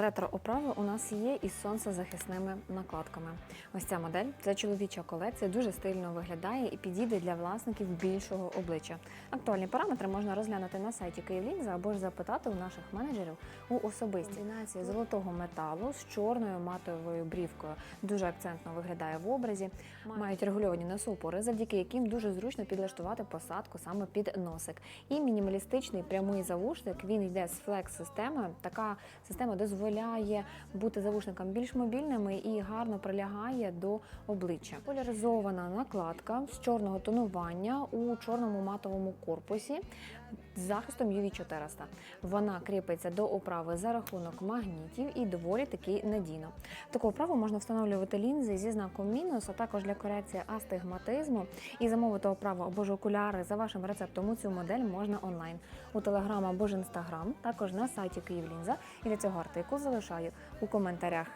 Ретро-оправи у нас є із сонцезахисними накладками. Ось ця модель це чоловіча колекція, дуже стильно виглядає і підійде для власників більшого обличчя. Актуальні параметри можна розглянути на сайті Київлінза або ж запитати у наших менеджерів у особисті. Комбінація золотого металу з чорною матовою брівкою дуже акцентно виглядає в образі. Мають регульовані носоупори, завдяки яким дуже зручно підлаштувати посадку саме під носик. І мінімалістичний прямий завушник він йде з флекс-системою. Така система дозволяє бути завушникам більш мобільними і гарно прилягає до обличчя. Поляризована накладка з чорного тонування у чорному матовому корпусі з захистом UV 400. Вона кріпиться до оправи за рахунок магнітів і доволі таки надійно. Таку оправу можна встановлювати лінзи зі знаком мінус, а також для корекції астигматизму і замовити оправу або ж окуляри за вашим рецептом у цю модель можна онлайн у Телеграм або ж Інстаграм, також на сайті Київлінза. І для цього артикул залишаю у коментарях.